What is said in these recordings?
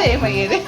Same అయ్యేది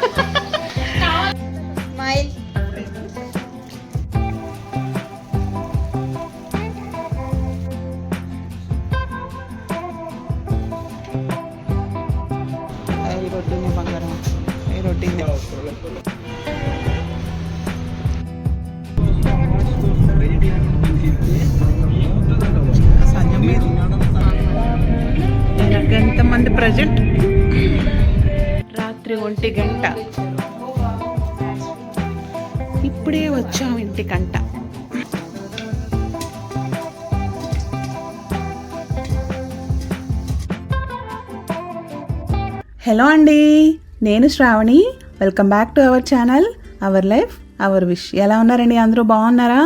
ఇప్పుడే వచ్చాం ఇంటికంట. హలో అండి నేను Shravani. Welcome back to our channel our life our wish ఎలా ఉన్నారండి? అందరూ బాగున్నారా?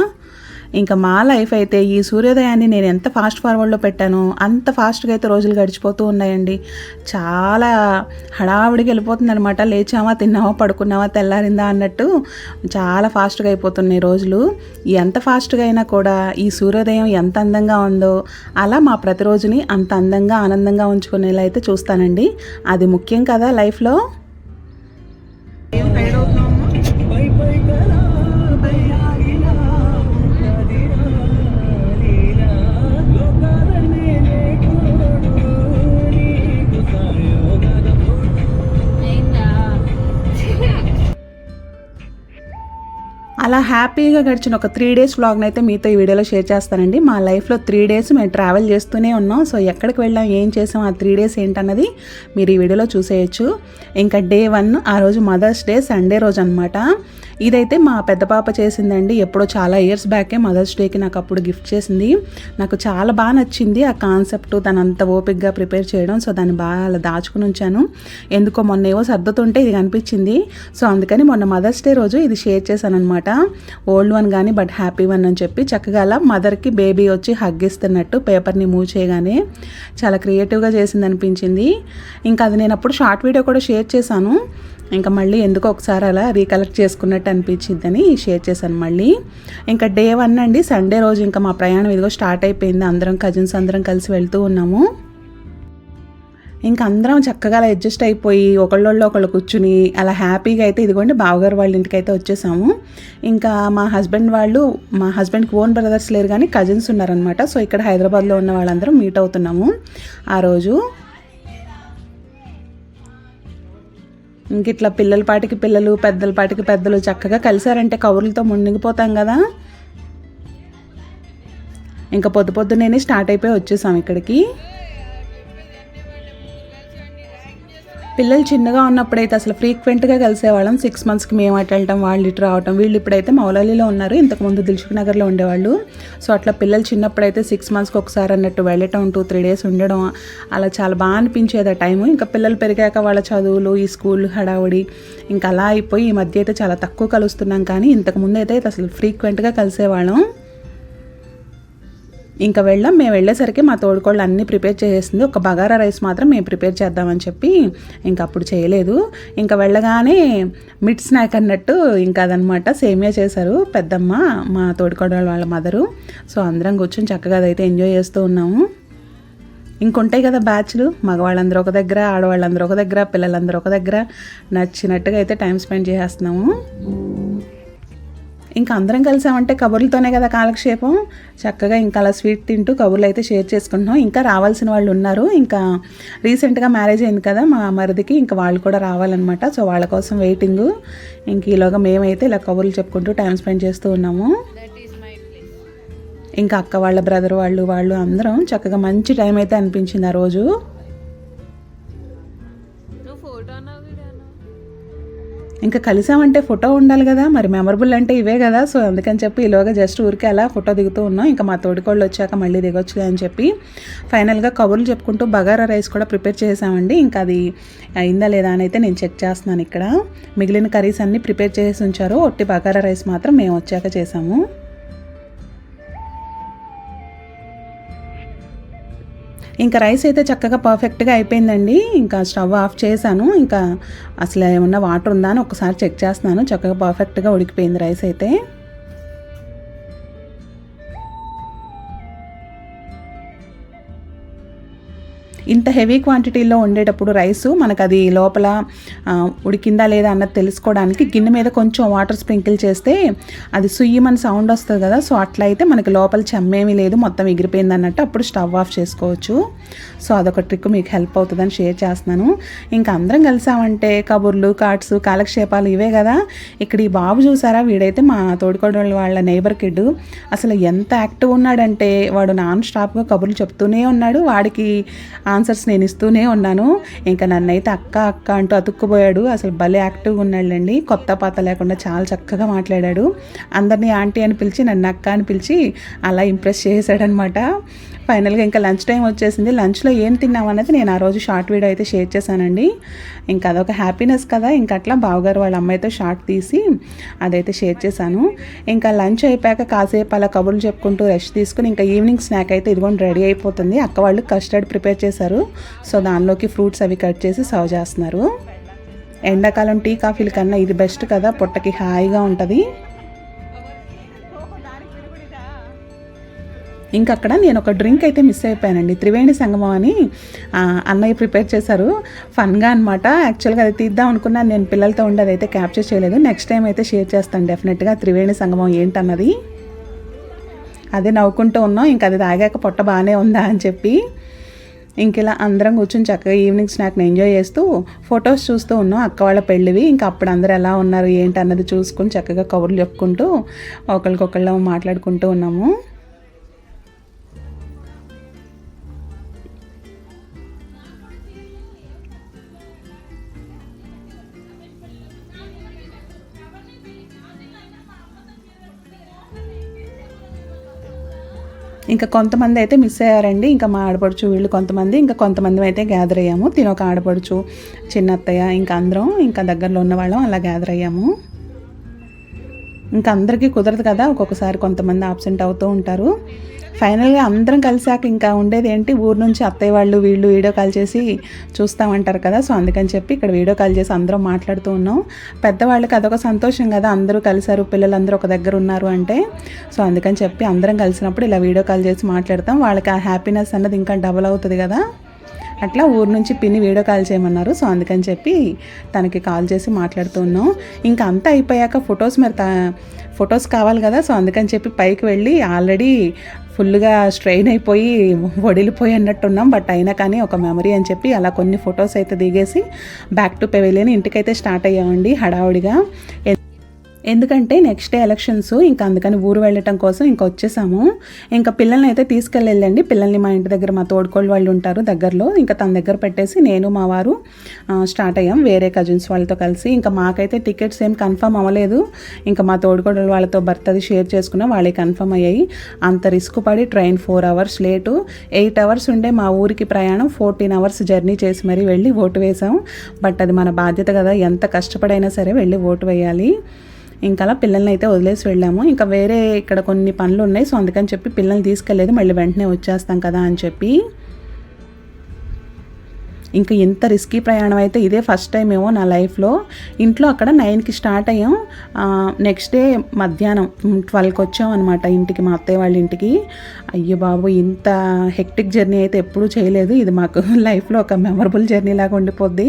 ఇంకా మా లైఫ్ అయితే ఈ సూర్యోదయాన్ని నేను ఎంత ఫాస్ట్ ఫార్వర్డ్లో పెట్టానో అంత ఫాస్ట్గా అయితే రోజులు గడిచిపోతూ ఉన్నాయండి. చాలా హడావుడికి వెళ్ళిపోతుంది అనమాట లేచామా తిన్నామా పడుకున్నామా తెల్లారిందా అన్నట్టు చాలా ఫాస్ట్గా అయిపోతున్నాయి రోజులు. ఎంత ఫాస్ట్గా అయినా కూడా ఈ సూర్యోదయం ఎంత అందంగా ఉందో అలా మా ప్రతిరోజుని అంత అందంగా ఆనందంగా ఉంచుకునేలా అయితే చూస్తానండి. అది ముఖ్యం కదా లైఫ్లో అలా హ్యాపీగా గడిచిన ఒక త్రీ డేస్ వ్లాగ్ని అయితే మీతో ఈ వీడియోలో షేర్ చేస్తానండి. మా లైఫ్లో త్రీ డేస్ మేము ట్రావెల్ చేస్తూనే ఉన్నాం. సో ఎక్కడికి వెళ్ళాం ఏం చేసాం ఆ త్రీ డేస్ ఏంటన్నది మీరు ఈ వీడియోలో చూసేయచ్చు. ఇంకా డే వన్ ఆ రోజు మదర్స్ డే సండే రోజు అనమాట ఇదైతే మా పెద్ద పాప చేసిందండి. ఎప్పుడో చాలా ఇయర్స్ బ్యాకే మదర్స్ డేకి నాకు అప్పుడు గిఫ్ట్ చేసింది. నాకు చాలా బాగా నచ్చింది ఆ కాన్సెప్ట్ తను అంత ఓపిక్గా ప్రిపేర్ చేయడం. సో దాన్ని బాగా అలా దాచుకుని ఉంచాను. ఎందుకో మొన్న ఏవో సర్దుతుంటే ఇది కనిపించింది. సో అందుకని మొన్న మదర్స్ డే రోజు ఇది షేర్ చేశాను అనమాట ఓల్డ్ వన్ కానీ బట్ హ్యాపీ వన్ అని చెప్పి చక్కగా అలా మదర్కి బేబీ వచ్చి హగ్ ఇస్తున్నట్టు పేపర్ని మూవ్ చేయగానే చాలా క్రియేటివ్గా చేసింది అనిపించింది ఇంకా అది నేను అప్పుడు షార్ట్ వీడియో కూడా షేర్ చేశాను. ఇంకా మళ్ళీ ఎందుకో ఒకసారి అలా రీకలెక్ట్ చేసుకున్నట్టు అనిపించిందని షేర్ చేశాను మళ్ళీ. ఇంకా డే వన్ అండి సండే రోజు ఇంకా మా ప్రయాణం ఇదిగో స్టార్ట్ అయిపోయింది. అందరం కజిన్స్ అందరం కలిసి వెళ్తూ ఉన్నాము. ఇంకా అందరం చక్కగా అలా అడ్జస్ట్ అయిపోయి ఒకళ్ళొళ్ళు ఒకళ్ళు కూర్చుని అలా హ్యాపీగా అయితే ఇదిగోండి బావగారు వాళ్ళ ఇంటికి అయితే వచ్చేసాము. ఇంకా మా హస్బెండ్ వాళ్ళు మా హస్బెండ్కి ఓన్ బ్రదర్స్ లేరు కానీ కజిన్స్ ఉన్నారనమాట సో ఇక్కడ హైదరాబాద్లో ఉన్న వాళ్ళందరం మీట్ అవుతున్నాము ఆ రోజు. ఇంక ఇట్లా పిల్లల పాటికి పిల్లలు పెద్దల పాటికి పెద్దలు చక్కగా కలిసారంటే కవర్లతో మునిగిపోతాం కదా. ఇంకా పొద్దు పొద్దునే స్టార్ట్ అయిపోయి వచ్చేసాం ఇక్కడికి. పిల్లలు చిన్నగా ఉన్నప్పుడైతే అసలు ఫ్రీక్వెంట్గా కలిసేవాళ్ళం. సిక్స్ మంత్స్కి మేము అటు వెళ్ళటం వాళ్ళు ఇటు రావటం. వీళ్ళు ఇప్పుడైతే మౌలాలీలో ఉన్నారు. ఇంతకుముందు దిల్సుఖ్ నగర్లో ఉండేవాళ్ళు. సో అట్లా పిల్లలు చిన్నప్పుడైతే సిక్స్ మంత్స్కి ఒకసారి అన్నట్టు వెళ్ళటం టూ త్రీ డేస్ ఉండడం అలా చాలా బాగా అనిపించేది ఆ టైము ఇంకా పిల్లలు పెరిగాక వాళ్ళ చదువులు ఈ స్కూల్ హడావుడి ఇంకా అలా అయిపోయి ఈ మధ్య అయితే చాలా తక్కువ కలుస్తున్నాం. కానీ ఇంతకుముందు అయితే అసలు ఫ్రీక్వెంట్గా కలిసేవాళ్ళం. ఇంకా వెళ్ళాం. మేము వెళ్ళేసరికి మా తోడుకోళ్ళు అన్నీ ప్రిపేర్ చేసేసింది. ఒక బగారా రైస్ మాత్రం మేము ప్రిపేర్ చేద్దామని చెప్పి ఇంకా అప్పుడు చేయలేదు. ఇంకా వెళ్ళగానే మిడ్ స్నాక్ అన్నట్టు ఇంకా అదనమాట సేమియా చేశారు పెద్దమ్మ మా తోడుకోడళ్ళ వాళ్ళ మదరు. సో అందరం కూర్చొని చక్కగా అదైతే ఎంజాయ్ చేస్తూ ఉన్నాము. ఇంకొంటాయి కదా బ్యాచ్లు. మగవాళ్ళందరూ ఒక దగ్గర ఆడవాళ్ళందరూ ఒక దగ్గర పిల్లలందరూ ఒక దగ్గర. నచ్చినట్టుగా అయితే టైం స్పెండ్ చేసేస్తున్నాము ఇంకా అందరం కలిసామంటే కబుర్లతోనే కదా కాలక్షేపం. చక్కగా ఇంకా అలా స్వీట్ తింటూ కబుర్లు అయితే షేర్ చేసుకుంటున్నాం. ఇంకా రావాల్సిన వాళ్ళు ఉన్నారు. ఇంకా రీసెంట్గా మ్యారేజ్ అయింది కదా మా మరిదికి ఇంకా వాళ్ళు కూడా రావాలన్నమాట. సో వాళ్ళ కోసం వెయిటింగ్. ఇంక ఈలోగా మేమైతే ఇలా కబుర్లు చెప్పుకుంటూ టైం స్పెండ్ చేస్తూ ఉన్నాము. ఇంకా అక్క వాళ్ళ బ్రదర్ వాళ్ళు వాళ్ళు అందరం చక్కగా మంచి టైం అయితే అనిపించింది ఆ రోజు. ఇంకా కలిసామంటే ఫోటో ఉండాలి కదా మరి మెమరబుల్ అంటే ఇవే కదా. సో అందుకని చెప్పి ఈలోగా జస్ట్ ఊరికే అలా ఫోటో దిగుతూ ఉన్నాం. ఇంకా మా తోడికోళ్ళు వచ్చాక మళ్ళీ దిగొచ్చు అని చెప్పి ఫైనల్గా కబుర్లు చెప్పుకుంటూ బగారా రైస్ కూడా ప్రిపేర్ చేసామండి. ఇంకా అది అయిందా లేదా అని అయితే నేను చెక్ చేస్తున్నాను ఇక్కడ. మిగిలిన కర్రీస్ అన్నీ ప్రిపేర్ చేసి ఉంచారు. ఒట్టి బగారా రైస్ మాత్రం మేము వచ్చాక చేసాము. ఇంకా రైస్ అయితే చక్కగా పర్ఫెక్ట్గా అయిపోయిందండి. ఇంకా స్టవ్ ఆఫ్ చేశాను. ఇంకా అసలు ఏమన్నా వాటర్ ఉందా అని ఒకసారి చెక్ చేస్తున్నాను. చక్కగా పర్ఫెక్ట్గా ఉడికిపోయింది రైస్ అయితే. ఇంత హెవీ క్వాంటిటీలో ఉండేటప్పుడు రైస్ మనకు అది లోపల ఉడికిందా లేదా అన్నది తెలుసుకోవడానికి గిన్నె మీద కొంచెం వాటర్ స్ప్రింకిల్ చేస్తే అది సుయ్యమని సౌండ్ వస్తుంది కదా సో అట్లా అయితే మనకి లోపల చెమ్మేమీ లేదు మొత్తం ఎగిరిపోయింది అన్నట్టు అప్పుడు స్టవ్ ఆఫ్ చేసుకోవచ్చు. సో అదొక ట్రిక్ మీకు హెల్ప్ అవుతుందని షేర్ చేస్తున్నాను. ఇంకా అందరం కలిసామంటే కబుర్లు కార్డ్స్ కాలక్షేపాలు ఇవే కదా. ఇక్కడ ఈ బాబు చూసారా? వీడైతే మా తోడుకోడళ్ళ వాళ్ళ నైబర్ కిడ్. అసలు ఎంత యాక్టివ్ ఉన్నాడంటే వాడు నాన్ స్టాప్గా కబుర్లు చెప్తూనే ఉన్నాడు. వాడికి ఆన్సర్ ఆన్సర్స్ నేను ఇస్తూనే ఉన్నాను. ఇంకా నన్నైతే అక్క అక్క అంటూ అతుక్కుపోయాడు. అసలు భలే యాక్టివ్గా ఉన్నాడండి కొత్త పాత లేకుండా చాలా చక్కగా మాట్లాడాడు. అందరినీ ఆంటీ అని పిలిచి నన్ను అక్క అని పిలిచి అలా ఇంప్రెస్ చేశాడనమాట ఫైనల్గా ఇంకా లంచ్ టైం వచ్చేసింది. లంచ్లో ఏం తిన్నాం అనేది నేను ఆ రోజు షార్ట్ వీడియో అయితే షేర్ చేశానండి. ఇంకా అదొక హ్యాపీనెస్ కదా. ఇంకా అట్లా బావగారు వాళ్ళ అమ్మాయితో షార్ట్ తీసి అదైతే షేర్ చేశాను. ఇంకా లంచ్ అయిపోయాక కాసేపు అలా కబుర్లు చెప్పుకుంటూ రెస్ట్ తీసుకుని ఇంకా ఈవినింగ్ స్నాక్ అయితే ఇదిగోండి రెడీ అయిపోతుంది. అక్క వాళ్ళు కస్టర్డ్ ప్రిపేర్ చేశారు. సో దానిలోకి ఫ్రూట్స్ అవి కట్ చేసి సర్వ్ చేస్తున్నారు. ఎండాకాలం టీ కాఫీల కన్నా ఇది బెస్ట్ కదా. పొట్టకి హాయిగా ఉంటుంది. ఇంకా అక్కడ నేను ఒక డ్రింక్ అయితే మిస్ అయిపోయానండి. త్రివేణి సంగమం అని అన్నయ్య ప్రిపేర్ చేశారు. ఫన్గా అనమాట యాక్చువల్గా అది తీద్దాం అనుకున్నాను. నేను పిల్లలతో ఉండి అయితే క్యాప్చర్ చేయలేదు. నెక్స్ట్ టైం అయితే షేర్ చేస్తాను. డెఫినెట్గా త్రివేణి సంగమం ఏంటన్నది. అదే నవ్వుకుంటూ ఉన్నాం. ఇంకా అది తాగాక పొట్ట బాగానే ఉందా అని చెప్పి ఇంక ఇలా అందరం కూర్చొని చక్కగా ఈవినింగ్ స్నాక్ని ఎంజాయ్ చేస్తూ ఫొటోస్ చూస్తూ ఉన్నాం. అక్క వాళ్ళ పెళ్ళివి. ఇంకా అప్పుడు అందరు ఎలా ఉన్నారు ఏంటి అన్నది చూసుకుని చక్కగా కబుర్లు చెప్పుకుంటూ ఒకరికొకళ్ళు మాట్లాడుకుంటూ ఉన్నాము. ఇంకా కొంతమంది అయితే మిస్ అయ్యారండి. ఇంకా మా ఆడపడుచు వీళ్ళు కొంతమంది ఇంకా కొంతమంది అయితే గ్యాదర్ అయ్యాము. తినొక ఆడపడుచు చిన్న అత్తయ్య ఇంకా అందరం ఇంకా దగ్గరలో ఉన్న వాళ్ళం అలా గ్యాదర్ అయ్యాము. ఇంకా అందరికీ కుదరదు కదా ఒక్కొక్కసారి కొంతమంది ఆబ్సెంట్ అవుతూ ఉంటారు. ఫైనల్గా అందరం కలిసాక ఇంకా ఉండేది ఏంటి? ఊరు నుంచి అత్తయ్య వాళ్ళు వీళ్ళు వీడియో కాల్ చేసి చూస్తామంటారు కదా. సో అందుకని చెప్పి ఇక్కడ వీడియో కాల్ చేసి అందరం మాట్లాడుతూ ఉన్నాం. పెద్దవాళ్ళకి అదొక సంతోషం కదా. అందరూ కలిసారు పిల్లలందరూ ఒక దగ్గర ఉన్నారు అంటే. సో అందుకని చెప్పి అందరం కలిసినప్పుడు ఇలా వీడియో కాల్ చేసి మాట్లాడతాం. వాళ్ళకి ఆ హ్యాపీనెస్ అన్నది ఇంకా డబల్ అవుతుంది కదా. అట్లా ఊరు నుంచి పిన్ని వీడియో కాల్ చేయమన్నారు. సో అందుకని చెప్పి తనకి కాల్ చేసి మాట్లాడుతూ ఉన్నాం. ఇంకా అంతా అయిపోయాక ఫొటోస్ మరి ఫొటోస్ కావాలి కదా. సో అందుకని చెప్పి పైకి వెళ్ళి ఆల్రెడీ ఫుల్గా స్ట్రెయిన్ అయిపోయి వడిలిపోయి అన్నట్టున్నాం. బట్ అయినా కానీ ఒక మెమరీ అని చెప్పి అలా కొన్ని ఫొటోస్ అయితే దిగేసి బ్యాక్ టు పెవెలియన్ ఇంటికైతే స్టార్ట్ అయ్యామండి హడావుడిగా. ఎందుకంటే నెక్స్ట్ డే ఎలక్షన్స్ ఇంకా అందుకని ఊరు వెళ్ళటం కోసం ఇంకా వచ్చేసాము. ఇంకా పిల్లల్ని అయితే తీసుకెళ్ళండి పిల్లల్ని మా ఇంటి దగ్గర మా తోడుకోళ్ళు వాళ్ళు ఉంటారు దగ్గరలో. ఇంకా తన దగ్గర పెట్టేసి నేను మా వారు స్టార్ట్ అయ్యాం. వేరే కజిన్స్ వాళ్ళతో కలిసి. ఇంకా మాకైతే టికెట్స్ ఏం కన్ఫర్మ్ అవ్వలేదు. ఇంకా మా తోడుకోడలు వాళ్ళతో భర్త అది షేర్ చేసుకున్నాం. వాళ్ళే కన్ఫర్మ్ అయ్యాయి. అంత రిస్క్ పడి train four hours late eight hours ఉండే మా ఊరికి ప్రయాణం. ఫోర్టీన్ అవర్స్ జర్నీ చేసి మరీ వెళ్ళి ఓటు వేసాం బట్ అది మన బాధ్యత కదా. ఎంత కష్టపడైనా సరే వెళ్ళి ఓటు వేయాలి. ఇంకా అలా పిల్లల్ని అయితే వదిలేసి వెళ్ళాము. ఇంకా వేరే ఇక్కడ కొన్ని పనులు ఉన్నాయి సో అందుకని చెప్పి పిల్లల్ని తీసుకెళ్ళలేదు. మళ్ళీ వెంటనే వచ్చేస్తాం కదా అని చెప్పి. ఇంకా ఎంత రిస్కీ ప్రయాణం అయితే ఇదే ఫస్ట్ టైం ఏమో నా లైఫ్లో ఇంట్లో అక్కడ నైన్కి స్టార్ట్ అయ్యాం. నెక్స్ట్ డే మధ్యాహ్నం ట్వెల్వ్కి వచ్చాం అనమాట ఇంటికి మా అత్తయ్య వాళ్ళ ఇంటికి. అయ్యో బాబు ఇంత హెక్టిక్ జర్నీ అయితే ఎప్పుడూ చేయలేదు. ఇది మాకు లైఫ్లో ఒక మెమరబుల్ జర్నీ లాగా ఉండిపోద్ది.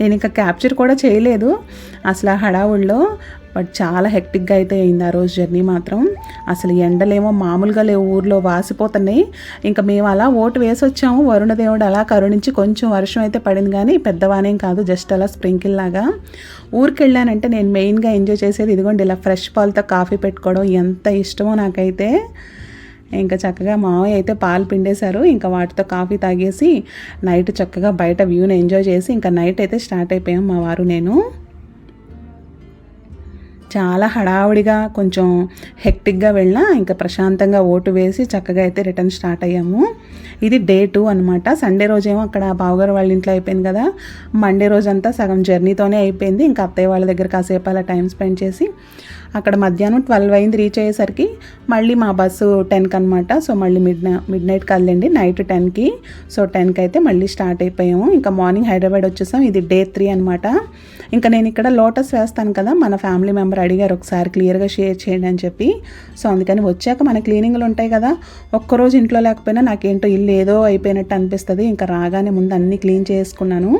నేను ఇంకా క్యాప్చర్ కూడా చేయలేదు. అసలు ఆ హడావుల్లో బట్ చాలా హెక్టిక్గా అయితే అయింది ఆ రోజు జర్నీ మాత్రం. అసలు ఎండలేమో మామూలుగా లేవు ఊర్లో వాసిపోతున్నాయి. ఇంకా మేము అలా ఓటు వేసి వచ్చాము వరుణదేవుడు అలా కరుణించి కొంచెం వర్షం అయితే పడింది కానీ పెద్దవానేం కాదు జస్ట్ అలా స్ప్రింకిల్ లాగా. ఊరికి వెళ్ళానంటే నేను మెయిన్గా ఎంజాయ్ చేసేది ఇదిగోండి ఇలా ఫ్రెష్ పాలతో కాఫీ పెట్టుకోవడం ఎంత ఇష్టమో నాకైతే. ఇంకా చక్కగా మావయ్య అయితే పాలు పిండేశారు. ఇంకా వాటితో కాఫీ తాగేసి నైట్ చక్కగా బయట వ్యూని ఎంజాయ్ చేసి ఇంకా నైట్ అయితే స్టార్ట్ అయిపోయాం మా వారు నేను. చాలా హడావుడిగా కొంచెం హెక్టిక్గా వెళ్ళినా ఇంకా ప్రశాంతంగా ఓటు వేసి చక్కగా అయితే రిటర్న్ స్టార్ట్ అయ్యాము. ఇది డే టూ అనమాట సండే రోజేమో అక్కడ బావగారు వాళ్ళ ఇంట్లో అయిపోయింది కదా. మండే రోజంతా సగం జర్నీతోనే అయిపోయింది. ఇంకా అత్తయ్య వాళ్ళ దగ్గర కాసేపు అలా టైం స్పెండ్ చేసి అక్కడ మధ్యాహ్నం ట్వెల్వ్ అయింది రీచ్ అయ్యేసరికి మళ్ళీ మా బస్సు టెన్కి అనమాట సో మళ్ళీ మిడ్ మిడ్ నైట్ కదండి నైట్ టెన్కి. సో టెన్కి అయితే మళ్ళీ స్టార్ట్ అయిపోయాము. ఇంకా మార్నింగ్ హైదరాబాద్ వచ్చేసాం. ఇది డే త్రీ అనమాట ఇంకా నేను ఇక్కడ లోటస్ వేస్తాను కదా మన ఫ్యామిలీ మెంబర్ అడిగారు ఒకసారి క్లియర్గా షేర్ చేయండి అని చెప్పి. సో అందుకని వచ్చాక మన క్లీనింగ్లు ఉంటాయి కదా ఒక్కరోజు ఇంట్లో లేకపోయినా నాకేంటో ఇల్లు ఏదో అయిపోయినట్టు అనిపిస్తుంది. ఇంకా రాగానే ముందు అన్నీ క్లీన్ చేసుకున్నాను.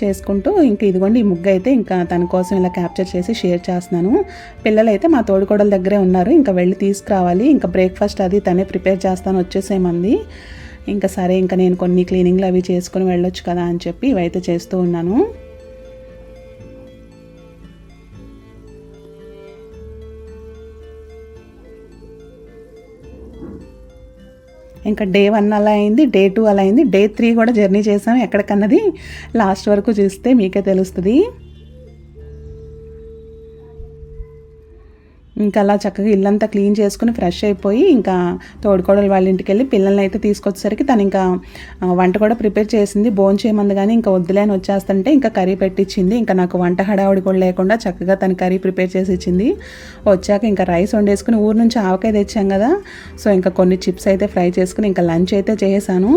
చేసుకుంటూ ఇంకా ఇదిగోండి ఈ ముగ్గు అయితే ఇంకా తన కోసం ఇలా క్యాప్చర్ చేసి షేర్ చేస్తున్నాను. పిల్లలు అయితే మా తోడుకోడల దగ్గరే ఉన్నారు ఇంకా వెళ్ళి తీసుకురావాలి. ఇంకా బ్రేక్ఫాస్ట్ అది తనే ప్రిపేర్ చేస్తాను వచ్చేసేమంది. ఇంకా సరే ఇంకా నేను కొన్ని క్లీనింగ్లు అవి చేసుకొని వెళ్ళొచ్చు కదా అని చెప్పి ఇవైతే చేస్తూ ఉన్నాను. ఇంకా డే వన్ అలా అయింది డే టూ అలా అయింది డే త్రీ కూడా జర్నీ చేసాం ఎక్కడికన్నది లాస్ట్ వరకు చూస్తే మీకే తెలుస్తుంది. ఇంకా అలా చక్కగా ఇల్లంతా క్లీన్ చేసుకుని ఫ్రెష్ అయిపోయి ఇంకా తోడుకోడలు వాళ్ళ ఇంటికి వెళ్ళి పిల్లల్ని అయితే తీసుకొచ్చేసరికి తను ఇంకా వంట కూడా ప్రిపేర్ చేసింది. బోన్ చేయమంది కానీ ఇంకా వద్దులే అని వచ్చేస్తుంటే ఇంకా కర్రీ పెట్టించింది ఇంకా నాకు వంట హడావుడి కూడా లేకుండా చక్కగా తను కర్రీ ప్రిపేర్ చేసి ఇచ్చింది. వచ్చాక ఇంకా రైస్ వండేసుకుని ఊరు నుంచి ఆవకాయ తెచ్చాం కదా. సో ఇంకా కొన్ని చిప్స్ అయితే ఫ్రై చేసుకుని ఇంకా లంచ్ అయితే చేశాను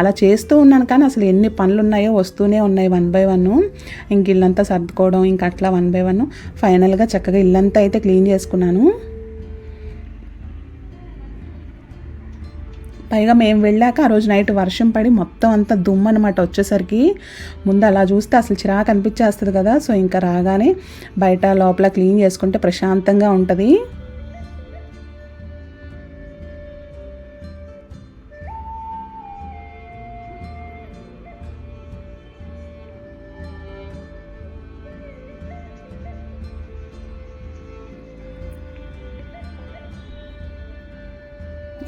అలా చేస్తూ ఉన్నాను కానీ అసలు ఎన్ని పనులు ఉన్నాయో వస్తూనే ఉన్నాయి వన్ బై వన్. ఇంక ఇల్లంతా సర్దుకోవడం ఇంకా అట్లా వన్ బై వన్. ఫైనల్గా చక్కగా ఇల్లంతా అయితే క్లీన్ చేసుకున్నాను. చేసుకున్నాను పైగా మేము వెళ్ళాక ఆ రోజు నైట్ వర్షం పడి మొత్తం అంతా దుమ్ము అనమాట వచ్చేసరికి. ముందు అలా చూస్తే అసలు చిరాకు అనిపించేస్తుంది కదా సో ఇంకా రాగానే బయట లోపల క్లీన్ చేసుకుంటే ప్రశాంతంగా ఉంటుంది.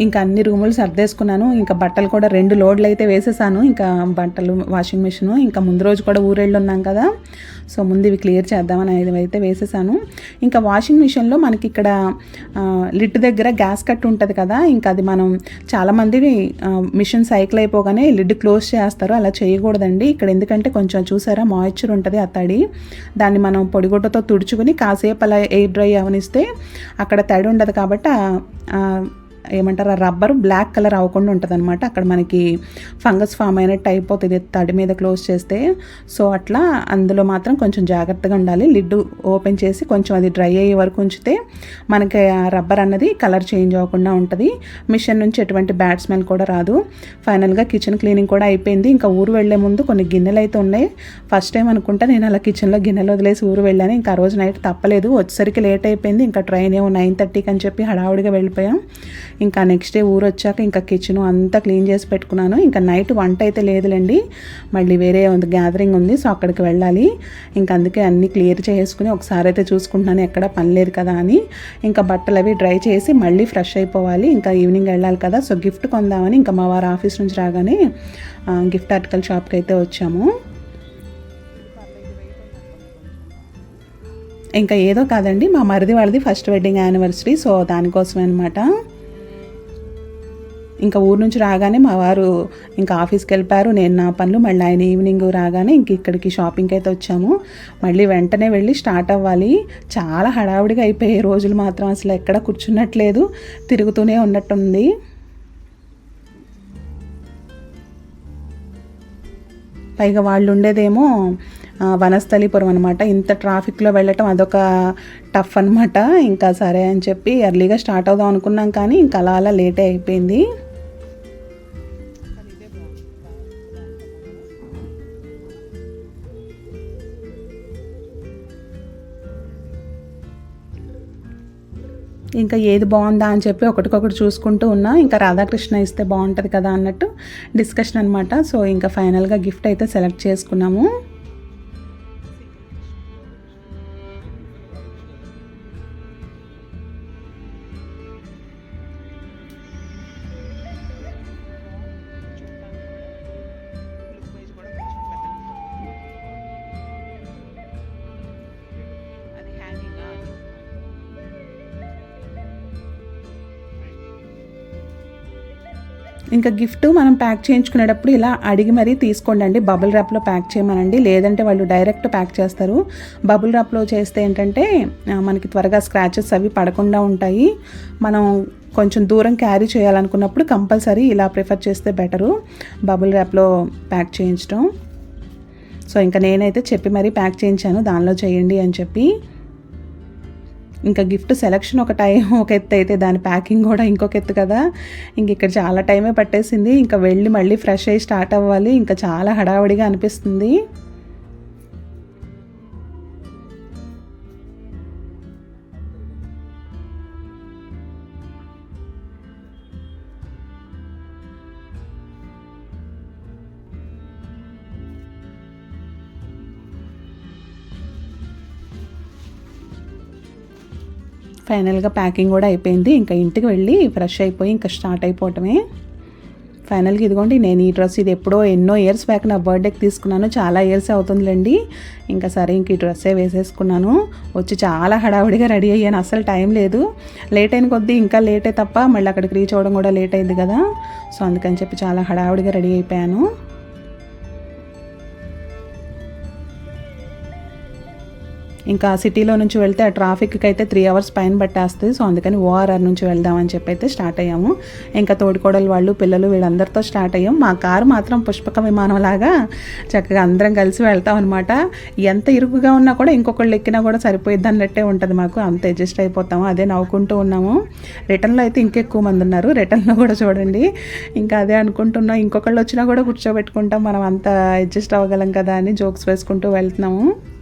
ఇంకా అన్ని రూములు సర్దేసుకున్నాను. ఇంకా బట్టలు కూడా రెండు లోడ్లు అయితే వేసేసాను. ఇంకా బట్టలు వాషింగ్ మిషన్ ఇంకా ముందు రోజు కూడా ఊరేళ్ళు ఉన్నాం కదా. సో ముందు ఇవి క్లియర్ చేద్దామని అయితే వేసేసాను. ఇంకా వాషింగ్ మిషన్లో మనకి ఇక్కడ లిట్ దగ్గర గ్యాస్ కట్ ఉంటుంది కదా. ఇంకా అది మనం చాలామంది మిషన్ సైకిల్ అయిపోగానే లిడ్ క్లోజ్ చేస్తారు. అలా చేయకూడదండి. ఇక్కడ ఎందుకంటే కొంచెం చూసారా మాయిశ్చర్ ఉంటుంది ఆ తడి. దాన్ని మనం పొడిగుడ్డతో తుడుచుకుని కాసేపు అలా ఎయిర్ డ్రై అవనిస్తే అక్కడ తడి ఉండదు కాబట్టి ఏమంటారు ఆ రబ్బర్ బ్లాక్ కలర్ అవ్వకుండా ఉంటుంది అనమాట అక్కడ మనకి ఫంగస్ ఫామ్ అయినట్టు అయిపోతుంది తడి మీద క్లోజ్ చేస్తే. సో అట్లా అందులో మాత్రం కొంచెం జాగ్రత్తగా ఉండాలి. లిడ్ ఓపెన్ చేసి కొంచెం అది డ్రై అయ్యే వరకు ఉంచితే మనకి ఆ రబ్బర్ అన్నది కలర్ చేంజ్ అవ్వకుండా ఉంటుంది. మిషన్ నుంచి ఎటువంటి బ్యాడ్ స్మెల్ కూడా రాదు. ఫైనల్గా కిచెన్ క్లీనింగ్ కూడా అయిపోయింది. ఇంకా ఊరు వెళ్ళే ముందు కొన్ని గిన్నెలు అయితే ఉన్నాయి. ఫస్ట్ టైం అనుకుంటా నేను అలా కిచెన్లో గిన్నెలు వదిలేసి ఊరు వెళ్ళాను. ఇంకా ఆ రోజు నైట్ తప్పలేదు. వచ్చేసరికి లేట్ అయిపోయింది. ఇంకా ట్రైన్ ఏమో నైన్ థర్టీకి అని చెప్పి హడావుడిగా వెళ్ళిపోయాం. ఇంకా నెక్స్ట్ డే ఊరు వచ్చాక ఇంకా కిచెన్ అంతా క్లీన్ చేసి పెట్టుకున్నాను. ఇంకా నైట్ వంట అయితే లేదులేండి. మళ్ళీ వేరే గ్యాదరింగ్ ఉంది సో అక్కడికి వెళ్ళాలి. ఇంకా అందుకే అన్నీ క్లియర్ చేసుకుని ఒకసారి అయితే చూసుకుంటున్నాను ఎక్కడ పని లేదు కదా అని. ఇంకా బట్టలు అవి డ్రై చేసి మళ్ళీ ఫ్రెష్ అయిపోవాలి. ఇంకా ఈవినింగ్ వెళ్ళాలి కదా సో గిఫ్ట్ కొందామని ఇంకా మా వారు ఆఫీస్ నుంచి రాగానే గిఫ్ట్ ఆర్టికల్ షాప్కి అయితే వచ్చాము. ఇంకా ఏదో కాదండి మా మరిది వాళ్ళది ఫస్ట్ వెడ్డింగ్ యానివర్సరీ సో దానికోసమే అనమాట ఇంకా ఊరు నుంచి రాగానే మా వారు ఇంకా ఆఫీస్కి వెళ్ళిపోయారు. నేను నా పనులు మళ్ళీ ఆయన ఈవినింగ్ రాగానే ఇంక ఇక్కడికి షాపింగ్కి అయితే వచ్చాము. మళ్ళీ వెంటనే వెళ్ళి స్టార్ట్ అవ్వాలి. చాలా హడావుడిగా అయిపోయే రోజులు మాత్రం అసలు ఎక్కడ కూర్చున్నట్లేదు. తిరుగుతూనే ఉన్నట్టుంది. పైగా వాళ్ళు ఉండేదేమో వనస్థలీపురం అనమాట ఇంత ట్రాఫిక్లో వెళ్ళటం అదొక టఫ్ అనమాట ఇంకా సరే అని చెప్పి ఎర్లీగా స్టార్ట్ అవుదాం అనుకున్నాం కానీ ఇంకా అలా అలా లేటే అయిపోయింది. ఇంకా ఏది బాగుందా అని చెప్పి ఒకటికొకటి చూసుకుంటూ ఉన్నా. ఇంకా రాధాకృష్ణ ఇస్తే బాగుంటుంది కదా అన్నట్టు డిస్కషన్ అనమాట సో ఇంకా ఫైనల్గా గిఫ్ట్ అయితే సెలెక్ట్ చేసుకున్నాము. ఇంకా గిఫ్ట్ మనం ప్యాక్ చేయించుకునేటప్పుడు ఇలా అడిగి మరీ తీసుకోండి అండి. బబుల్ ర్యాప్లో ప్యాక్ చేయమనండి. లేదంటే వాళ్ళు డైరెక్ట్ ప్యాక్ చేస్తారు. బబుల్ ర్యాప్లో చేస్తే ఏంటంటే మనకి త్వరగా స్క్రాచెస్ అవి పడకుండా ఉంటాయి. మనం కొంచెం దూరం క్యారీ చేయాలనుకున్నప్పుడు కంపల్సరీ ఇలా ప్రిఫర్ చేస్తే బెటరు. బబుల్ ర్యాప్లో ప్యాక్ చేయించడం సో ఇంకా నేనైతే చెప్పి మరీ ప్యాక్ చేయించాను. దానిలో చేయండి అని చెప్పి. ఇంకా గిఫ్ట్ సెలెక్షన్ ఒక టైం ఒక ఎత్తు అయితే దాని ప్యాకింగ్ కూడా ఇంకొక ఎత్తు కదా. ఇంక ఇక్కడ చాలా టైమే పట్టేసింది. ఇంకా వెళ్ళి మళ్ళీ ఫ్రెష్ అయ్యి స్టార్ట్ అవ్వాలి. ఇంకా చాలా హడావడిగా అనిపిస్తుంది. ఫైనల్గా ప్యాకింగ్ కూడా అయిపోయింది. ఇంకా ఇంటికి వెళ్ళి ఫ్రెష్ అయిపోయి ఇంకా స్టార్ట్ అయిపోవటమే. ఫైనల్గా ఇదిగోండి నేను ఈ డ్రెస్ ఇది ఎప్పుడో ఎన్నో ఇయర్స్ బ్యాక్ నా బర్త్డేకి తీసుకున్నాను. చాలా ఇయర్స్ అవుతుందిలేండి. ఇంకా సరే ఇంక ఈ డ్రెస్సే వేసేసుకున్నాను. వచ్చి చాలా హడావుడిగా రెడీ అయ్యాను. అసలు టైం లేదు. లేట్ అయిన కొద్దీ ఇంకా లేటే తప్ప మళ్ళీ అక్కడికి రీచ్ అవ్వడం కూడా లేట్ అయింది కదా. సో అందుకని చెప్పి చాలా హడావుడిగా రెడీ అయిపోయాను. ఇంకా సిటీలో నుంచి వెళ్తే ఆ ట్రాఫిక్కి అయితే త్రీ అవర్స్ పైన పట్టేస్తుంది. సో అందుకని ఓఆర్ఆర్ నుంచి వెళ్దామని చెప్పి అయితే స్టార్ట్ అయ్యాము. ఇంకా తోడుకోడలు వాళ్ళు పిల్లలు వీళ్ళందరితో స్టార్ట్ అయ్యాం. మా కారు మాత్రం పుష్పక విమానం లాగా చక్కగా అందరం కలిసి వెళ్తాం అనమాట ఎంత ఇరుకుగా ఉన్నా కూడా ఇంకొకళ్ళు ఎక్కినా కూడా సరిపోయిద్ది అన్నట్టే ఉంటుంది మాకు. అంత అడ్జస్ట్ అయిపోతాము. అదే నవ్వుకుంటూ ఉన్నాము. రిటర్న్లో అయితే ఇంకెక్కువ మంది ఉన్నారు. రిటర్న్లో కూడా చూడండి. ఇంకా అదే అనుకుంటున్నాం. ఇంకొకళ్ళు వచ్చినా కూడా కూర్చోబెట్టుకుంటాం. మనం అంత అడ్జస్ట్ అవ్వగలం కదా అని జోక్స్ వేసుకుంటూ వెళ్తున్నాము.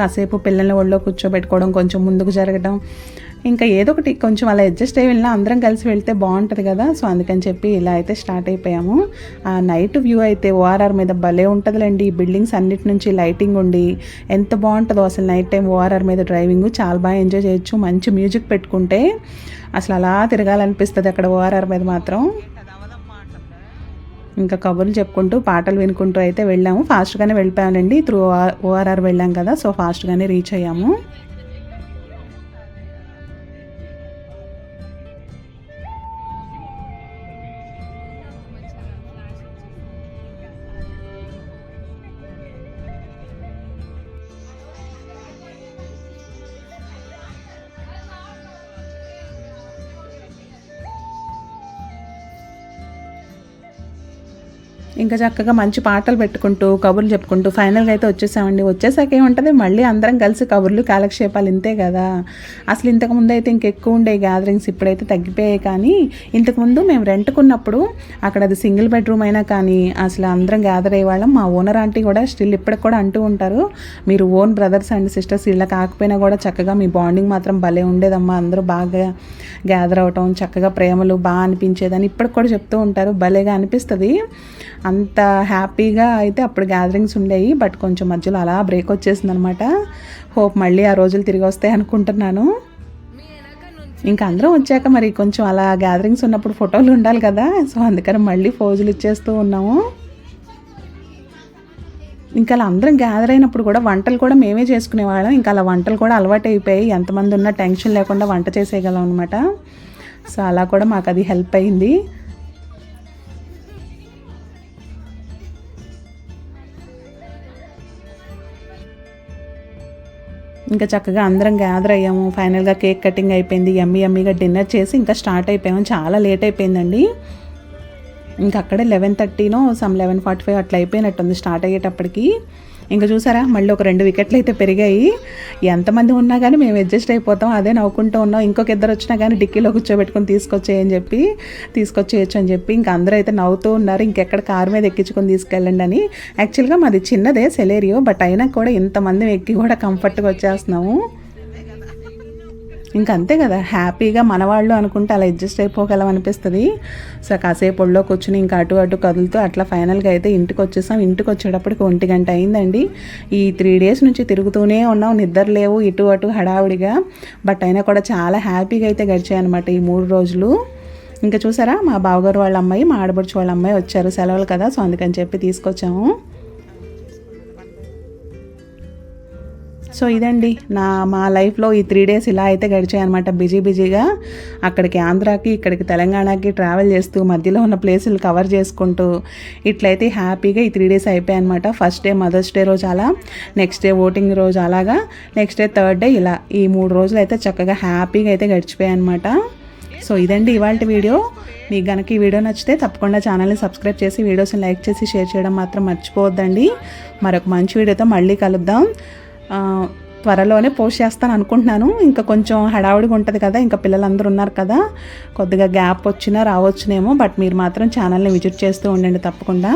కాసేపు పిల్లల్ని ఒళ్ళో కూర్చోబెట్టుకోవడం కొంచెం ముందుకు జరగడం ఇంకా ఏదో ఒకటి కొంచెం అలా అడ్జస్ట్ అయ్యి వెళ్ళినా అందరం కలిసి వెళ్తే బాగుంటుంది కదా. సో అందుకని చెప్పి ఇలా అయితే స్టార్ట్ అయిపోయాము. ఆ నైట్ వ్యూ అయితే ఓఆర్ఆర్ మీద భలే ఉంటుందిలేండి. ఈ బిల్డింగ్స్ అన్నిటి నుంచి లైటింగ్ ఉండి ఎంత బాగుంటుందో అసలు నైట్ టైం ఓఆర్ఆర్ మీద డ్రైవింగ్ చాలా బాగా ఎంజాయ్ చేయొచ్చు. మంచి మ్యూజిక్ పెట్టుకుంటే అసలు అలా తిరగాలనిపిస్తుంది అక్కడ ఓఆర్ఆర్ మీద మాత్రం. ఇంకా కబుర్లు చెప్పుకుంటూ పాటలు వినుకుంటూ అయితే వెళ్ళాము. ఫాస్ట్గానే వెళ్ళిపోయానండి త్రూ ఓఆర్ఆర్ వెళ్ళాం కదా సో ఫాస్ట్గానే రీచ్ అయ్యాము. ఇంకా చక్కగా మంచి పాటలు పెట్టుకుంటూ కబుర్లు చెప్పుకుంటూ ఫైనల్గా అయితే వచ్చేసామండి. వచ్చేసాక ఏముంటుంది? మళ్ళీ అందరం కలిసి కబుర్లు కాలక్షేపాలు ఇంతే కదా. అసలు ఇంతకుముందు అయితే ఇంకెక్కువ ఉండే గ్యాదరింగ్స్ ఇప్పుడైతే తగ్గిపోయాయి కానీ ఇంతకుముందు మేము రెంట్కున్నప్పుడు అక్కడ అది సింగిల్ బెడ్రూమ్ అయినా కానీ అసలు అందరం గ్యాదర్ అయ్యేవాళ్ళం మా ఓనర్ ఆంటీ కూడా స్టిల్ ఇప్పటికి కూడా అంటూ ఉంటారు మీరు ఓన్ బ్రదర్స్ అండ్ సిస్టర్స్ ఇలా కాకపోయినా కూడా చక్కగా మీ బాండింగ్ మాత్రం భలే ఉండేదమ్మా. అందరూ బాగా గ్యాదర్ అవటం చక్కగా ప్రేమలు బాగా అనిపించేదని ఇప్పటికి కూడా చెప్తూ ఉంటారు. భలేగా అనిపిస్తుంది. అంత హ్యాపీగా అయితే అప్పుడు గ్యాదరింగ్స్ ఉండేవి బట్ కొంచెం మధ్యలో అలా బ్రేక్ వచ్చేసింది అనమాట హోప్ మళ్ళీ ఆ రోజులు తిరిగి వస్తాయి అనుకుంటున్నాను. ఇంకా అందరం వచ్చాక మరి కొంచెం అలా గ్యాదరింగ్స్ ఉన్నప్పుడు ఫోటోలు ఉండాలి కదా. సో అందుకని మళ్ళీ ఫోజులు ఇచ్చేస్తూ ఉన్నాము. ఇంకా అలా అందరం గ్యాదర్ అయినప్పుడు కూడా వంటలు కూడా మేమే చేసుకునేవాళ్ళం. ఇంకా అలా వంటలు కూడా అలవాటు అయిపోయి ఎంతమంది ఉన్నా టెన్షన్ లేకుండా వంట చేసేయగలం అనమాట సో అలా కూడా మాకు అది హెల్ప్ అయింది. ఇంకా చక్కగా అందరం గ్యాదర్ అయ్యాము. ఫైనల్గా కేక్ కటింగ్ అయిపోయింది. ఎమ్మి ఎమ్మిగా డిన్నర్ చేసి ఇంకా స్టార్ట్ అయిపోయాము. చాలా లేట్ అయిపోయిందండి. ఇంకా అక్కడే లెవెన్ థర్టీనో సమ్ లెవెన్ ఫార్టీ ఫైవ్ అట్లా అయిపోయినట్టుంది స్టార్ట్ అయ్యేటప్పటికి. ఇంకా చూసారా? మళ్ళీ ఒక రెండు వికెట్లు అయితే పెరిగాయి. ఎంతమంది ఉన్నా కానీ మేము అడ్జస్ట్ అయిపోతాం. అదే నవ్వుకుంటూ ఉన్నాం. ఇంకొక ఇద్దరు వచ్చినా కానీ డిక్కీలో కూర్చోబెట్టుకొని తీసుకొచ్చేయని చెప్పి తీసుకొచ్చేయచ్చు అని చెప్పి ఇంకా అందరూ అయితే నవ్వుతూ ఉన్నారు. ఇంకెక్కడ కారు మీద ఎక్కించుకొని తీసుకెళ్ళండి అని. యాక్చువల్గా మాది చిన్నదే సెలేరియో బట్ అయినా కూడా ఇంతమంది ఎక్కి కూడా కంఫర్ట్గా వచ్చేస్తున్నాము. ఇంకా అంతే కదా హ్యాపీగా మనవాళ్ళు అనుకుంటే అలా అడ్జస్ట్ అయిపోగలం అనిపిస్తుంది సో కాసేపు ఒళ్ళో కూర్చుని ఇంకా అటు అటు కదులుతూ అట్లా ఫైనల్గా అయితే ఇంటికి వచ్చేసాం ఇంటికి వచ్చేటప్పటికి ఒంటి గంట అయిందండి. ఈ త్రీ డేస్ నుంచి తిరుగుతూనే ఉన్నాం నిద్ర లేవు ఇటు అటు హడావుడిగా. బట్ అయినా కూడా చాలా హ్యాపీగా అయితే గడిచాయి అనమాట ఈ మూడు రోజులు. ఇంకా చూసారా మా బావగారు వాళ్ళ అమ్మాయి మా ఆడబడుచు వాళ్ళ అమ్మాయి వచ్చారు సెలవులు కదా సో అందుకని చెప్పి తీసుకొచ్చాము. సో ఇదండి. నా మా లైఫ్లో ఈ త్రీ డేస్ ఇలా అయితే గడిచాయి అనమాట బిజీ బిజీగా అక్కడికి ఆంధ్రాకి ఇక్కడికి తెలంగాణకి ట్రావెల్ చేస్తూ మధ్యలో ఉన్న ప్లేసులు కవర్ చేసుకుంటూ ఇట్లయితే హ్యాపీగా ఈ త్రీ డేస్ అయిపోయాయి అనమాట ఫస్ట్ డే మదర్స్ డే రోజు అలా నెక్స్ట్ డే ఓటింగ్ రోజు అలాగా నెక్స్ట్ డే థర్డ్ డే ఇలా ఈ మూడు రోజులు అయితే చక్కగా హ్యాపీగా అయితే గడిచిపోయాయనమాట సో ఇదండి ఇవాళ వీడియో. మీకు కనుక ఈ వీడియో నచ్చితే తప్పకుండా ఛానల్ని సబ్స్క్రైబ్ చేసి వీడియోస్ని లైక్ చేసి షేర్ చేయడం మాత్రం మర్చిపోవద్దండి. మరొక మంచి వీడియోతో మళ్ళీ కలుద్దాం. త్వరలోనే పోస్ట్ చేస్తాను అనుకుంటున్నాను. ఇంకా కొంచెం హడావుడిగా ఉంటుంది కదా ఇంకా పిల్లలందరూ ఉన్నారు కదా కొద్దిగా గ్యాప్ వచ్చినా రావచ్చునేమో బట్ మీరు మాత్రం ఛానల్ని విజిట్ చేస్తూ ఉండండి తప్పకుండా.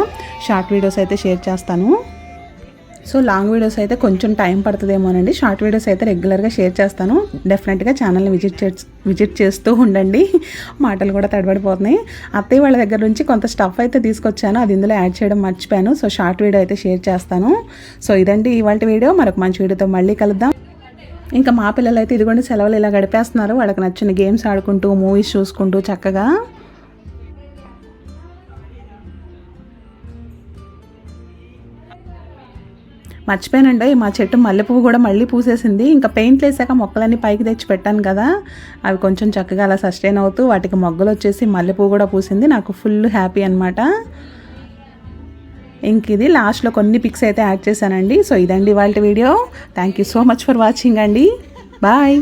షార్ట్ వీడియోస్ అయితే షేర్ చేస్తాను. సో లాంగ్ వీడియోస్ అయితే కొంచెం టైం పడుతుందేమోనండి. షార్ట్ వీడియోస్ అయితే రెగ్యులర్గా షేర్ చేస్తాను. డెఫినెట్గా ఛానల్ని విజిట్ చే విజిట్ చేస్తూ ఉండండి. మాటలు కూడా తడబడిపోతున్నాయి. అత్తయ్య వాళ్ళ దగ్గర నుంచి కొంత స్టఫ్ అయితే తీసుకొచ్చాను. అది ఇందులో యాడ్ చేయడం మర్చిపోయాను. సో షార్ట్ వీడియో అయితే షేర్ చేస్తాను. సో ఇదండి ఇవాళ వీడియో. మరొక మంచి వీడియోతో మళ్ళీ కలుద్దాం. ఇంకా మా పిల్లలు అయితే ఇదిగోండి సెలవులు ఇలా గడిపేస్తున్నారు. వాళ్ళకి నచ్చిన గేమ్స్ ఆడుకుంటూ మూవీస్ చూసుకుంటూ చక్కగా మర్చిపోయానండి. మా చెట్టు మల్లెపువ్వు కూడా మళ్ళీ పూసేసింది. ఇంకా పెయింట్ వేసాక మొక్కలన్నీ పైకి తెచ్చి పెట్టాను కదా. అవి కొంచెం చక్కగా అలా సస్టైన్ అవుతూ వాటికి మొగ్గలు వచ్చేసి మల్లెపువ్వు కూడా పూసింది. నాకు ఫుల్ హ్యాపీ అనమాట ఇంక ఇది లాస్ట్లో కొన్ని పిక్స్ అయితే యాడ్ చేశానండి. సో ఇదండి వాళ్ళ video thank you so much for watching అండి. బాయ్